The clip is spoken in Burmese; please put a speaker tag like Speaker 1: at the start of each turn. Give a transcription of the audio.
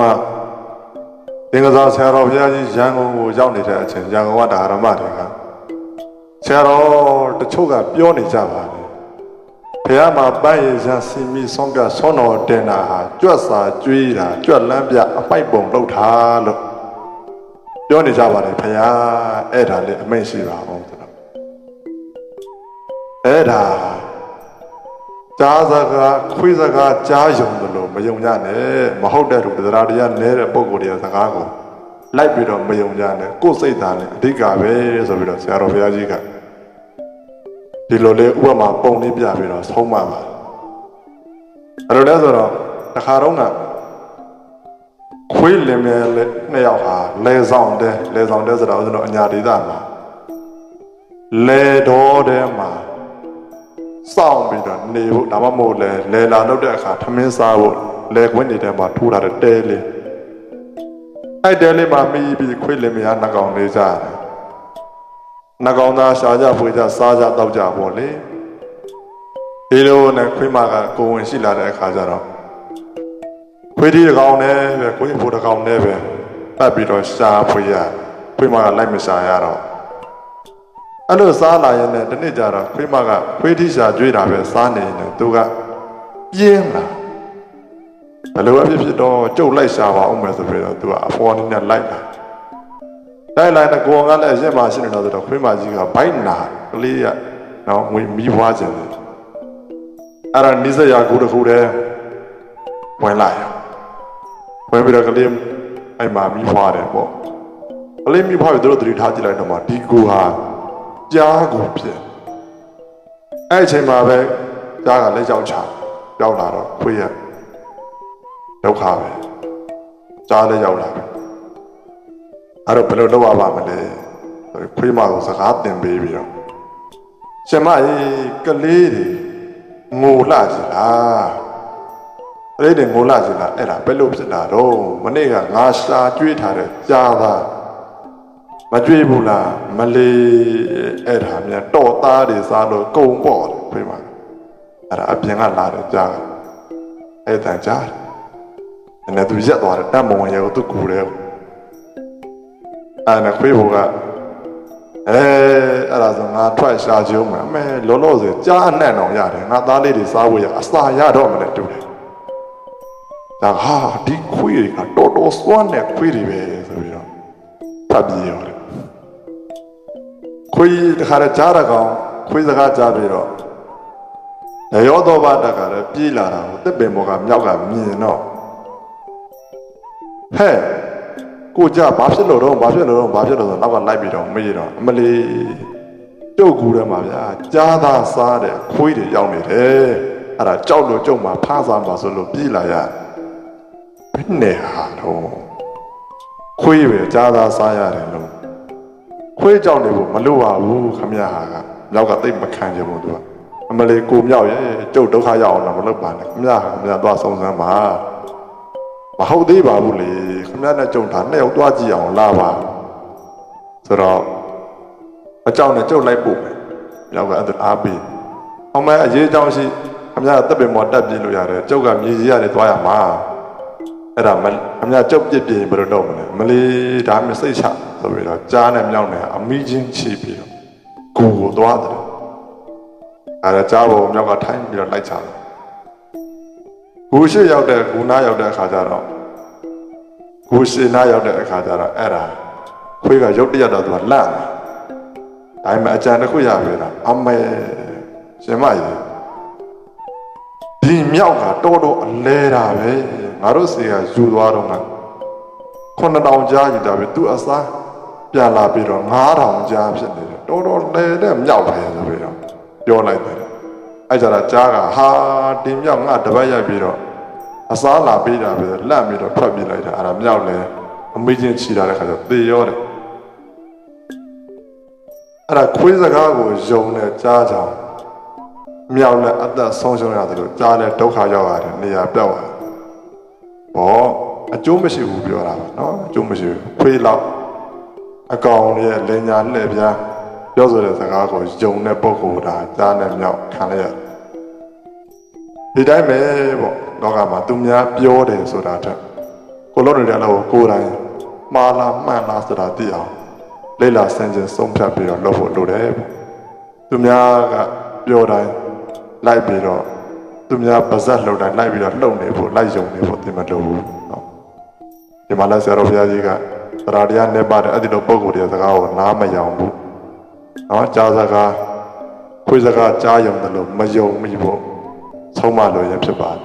Speaker 1: ကသင်္ကစားဆရာတော်ဘုရားကြီးရန်ကုန်ကိုရောက်နေတဲ့အချိန်ရန်ကုန်ကဒါရမတွေကဆရာတော်တချို့ကပြောနေကြပါတယ်ဘုရားမှာပန်းရည်စံစီမီဆုံးကဆွမ်းတော်တင်တာဟာကြွက်စာကျွေးတာကြွက်လန်းပြအပိုက်ပုံလောက်တာလို့ပြောနေကြပါတယ်ဘုရားအဲ့ဒါလေးအမိန့်ရှိပါအောင်ဆိုတော့အဲ့ဒါ ကြားစကားခွေးစကားကြားယုံတယ်လို့မယုံကြနဲ့မဟုတ်တဲ့သူတရားတရားနဲတဲ့ပုံကိုယ်တရားစကားကိုလိုက်ပြီးတော့မယုံကြနဲ့ကိုယ်စိတ်သားနဲ့အဓိကပဲဆိုပြီးတော့ဆရာတော်ဘုရားကြီးကဒီလိုလေးဥပမာပုံလေးပြပြီးတော့ဆုံးမပါအဲ့လိုလဲဆိုတော့တစ်ခါတော့ကခွေးလင်မြဲလေးနှစ်ယောက်ဟာလဲဆောင်တဲ့လဲဆောင်တဲ့ဆိုတော့ကျွန်တော်အညာဒေသမှာလဲတော်တဲ့မှာ စောင့်ပြီးတော့နေဖို့ဒါမှမဟုတ်လဲလဲလာတော့တဲ့အခါထမင်းစားဖို့လဲခွင်းနေတဲ့မှာထိုးထားတဲ့တဲလေးအဲ့တဲလေးမှာမိပြီးခွေးလင်မြဲနှကောင်လေးကြတယ်နှကောင်သားရှာကြဖွေကြစားကြတောက်ကြပေါ့လေဒီလိုနဲ့ခွေးမကကိုဝင်ရှိလာတဲ့အခါကျတော့ခွေးဒီတစ်ကောင်နဲ့ပဲခွေးဖို့တစ်ကောင်နဲ့ပဲပတ်ပြီးတော့ရှာဖွေရခွေးမကလိုက်မရှာရတော့ အဲ့လိုစားလာရင်လည်းဒီနေ့ကျတော့ခွေးမကခွေးဒီရှာကြွေးတာပဲစားနေတယ်သူကပြင်းလာဘယ်လိုအဖြစ်ဖြစ်တော့ကြုတ်လိုက်ရှာပါအောင်မယ်ဆိုပြီးတော့သူကအဖော်နေနဲ့လိုက်လာလိုက်လိုက်တော့ကိုယ်ကလည်းရက်မှရှိနေတော့ဆိုတော့ခွေးမကြီးကဘိုက်နာကလေးကနော်ငွေမီးပွားခြင်းတယ်အဲ့ဒါနိစ္စရာကူတစ်ခုတည်းဝင်လာရဝင်ပြီးတော့ကလေးအဲ့မှာမီးပွားတယ်ပေါ့ကလေးမီးပွားပြီးသူတို့သတိထားကြည့်လိုက်တော့မှဒီကူဟာ ကြားကိုဖြစ်အဲ့အချိန်မှာပဲကြားကလက်ကြောက်ချရောက်လာတော့ခွေးရဒုက္ခပဲကြားလည်းရောက်လာပြီအဲ့တော့ဘယ်လိုလုပ်ရပါမလဲခွေးမကိုစကားတင်ပေးပြီးတော့ရှင်မကြီးကလေးတွေငိုလှကြလားကလေးတွေငိုလှကြလားအဲ့ဒါဘယ်လိုဖြစ်တာတော့မနေ့ကငါရှာကြွေးထားတဲ့ကြားသား မကြွေးဘူးလားမလေးအဲ့ဒါမြန်တော့သားတွေစားလို့ကုံပေါ့တယ်ခွေးမအဲ့ဒါအပြင်ကလာတဲ့ကြားအဲ့တန်ကြားတယ်နည်းသူရက်သွားတယ်တတ်မဝင်ရကိုသူကူတယ်အဲ့ဒါခွေးဘုကအဲအဲ့ဒါဆိုငါထွက်ရှာကြုံမယ်အမေလောလောဆယ်ကြားအနှံ့အောင်ရတယ်ငါသားလေးတွေစားဖို့ရအစာရတော့မလဲတူတယ်ဒါဟာဒီခွေးတွေကတော်တော်စွမ်းတဲ့ခွေးတွေပဲဆိုပြီးတော့ဖတ်ပြီးရတယ် ခွေးတခါတည်းကြားရကောင်ခွေးစကားကြားပြီးတော့ရောတော့ဘာတခါတည်းပြေးလာတာကိုတစ်ပင်ဘောကမြောက်ကမြင်တော့ဟဲ့ကိုကြဘာဖြစ်လို့တော့ဘာဖြစ်လို့တော့ဘာဖြစ်လို့ဆိုနောက်ကလိုက်ပြီးတော့မေးတော့အမလီကျုပ်ကူထဲမှာဗျာကြားသားစားတဲ့ခွေးတွေရောက်နေတယ်အဲ့ဒါကြောက်လို့ကြုံမှာဖားစားမှာဆိုလို့ပြေးလာရဘယ်နဲ့ဟာတော့ခွေးပဲကြားသားစားရတယ်လို့ ခွေးကြောက်နေဖို့မလိုပါဘူးခမရဟာကမြောက်ကတိတ်မခံချင်ဘူးသူကအမလီကိုမြောက်ရဲ့ကျုပ်ဒုက္ခရောက်အောင်တော့မလုပ်ပါနဲ့ခမရဟာခမရသွားဆုံးစမ်းပါမဟုတ်သေးပါဘူးလေခမရနဲ့ကြုံတာနှစ်ယောက်သွားကြည့်အောင်လာပါဆိုတော့အကြောင်းနဲ့ကြုတ်လိုက်ပို့မယ်မြောက်ကအဲ့ဒါအားပေးအောင်မဲအရေးအကြောင်းရှိခမရတက်ပင်မော်တက်ပြေးလို့ရတယ်ကျုပ်ကမြေကြီးရတယ်သွားရမှာ အဲ့ဒါမခမရကျုပ်ပြစ်ပြင်းဘယ်လိုတော့မလဲမလီဒါမှစိတ်ချဆိုပြီးတော့ကြားနဲ့မြောက်နဲ့အမိချင်းချီပြီးတော့ကိုကိုသွားတယ်အဲ့ဒါကြားပေါ်မြောက်ကထိုင်းပြီးတော့လိုက်ချတယ်ဂူရှိရောက်တဲ့ဂူနာရောက်တဲ့အခါကျတော့ဂူရှိနာရောက်တဲ့အခါကျတော့အဲ့ဒါခွေးကရုတ်တရက်တော့သူကလန့်တယ်ဒါပေမဲ့အကြံတစ်ခုရပြီလားအမေရှင်မကြီးဒီမြောက်ကတော်တော်အလဲတာပဲ ငါတို့စီကယူသွားတော့ငါခုနှစ်တောင်ကြားယူတာပဲသူအစားပြန်လာပြီးတော့9000ကြားဖြစ်နေတယ်တော်တော်လဲတဲ့မြောက်ပဲဆိုပြီးတော့ပြောလိုက်တယ်အဲ့ကြတာကြားကဟာဒီမြောက်ငါတပတ်ရိုက်ပြီးတော့အစားလာပေးတာပဲလန့်ပြီးတော့ထွက်ပြေးလိုက်တာအဲ့ဒါမြောက်လဲအမေချင်းချီလာတဲ့ခါကျသေရောတယ်အဲ့ဒါခွေးစကားကိုယုံနဲ့ကြားကြအောင်မြောက်နဲ့အသက်ဆုံးရှုံးရတယ်လို့ကြားတဲ့ဒုက္ခရောက်ရတယ်နေရာပြောက်ရတယ် ဘောအကျိုးမရှိဘူးပြောတာပါနော်အကျိုးမရှိဘူးခွေးလောက်အကောင်ရဲ့လင်ညာလှည့်ပြားပြောဆိုတဲ့စကားကိုယုံတဲ့ပုဂ္ဂိုလ်ဒါကြားနဲ့မြောက်ခံလိုက်ရတယ်ဒီတိုင်းပဲပေါ့လောကမှာသူများပြောတယ်ဆိုတာထက်ကိုလုံးနေတဲ့အလုပ်ကိုကိုယ်တိုင်မှားလားမှန်လားဆိုတာသိအောင်လေ့လာဆင်ခြင်ဆုံးဖြတ်ပြီးတော့လုပ်ဖို့လိုတယ်ပေါ့သူများကပြောတိုင်းလိုက်ပြီးတော့ သူများပါဇက်လှုပ်တိုင်းလိုက်ပြီးတော့လှုပ်နေဖို့လိုက်ယုံနေဖို့သိမလို့ဘူးเนาะဒီမှာလဲဆရာတော်ဘုရားကြီးကသရတရားနဲ့ပါတယ်အဲ့ဒီလိုပုံကိုယ်တွေစကားကိုနားမယောင်ဘူးเนาะကြားစကားခွေးစကားကြားယုံတယ်လို့မယုံမိဖို့ဆုံးမလို့ရဖြစ်ပါတယ်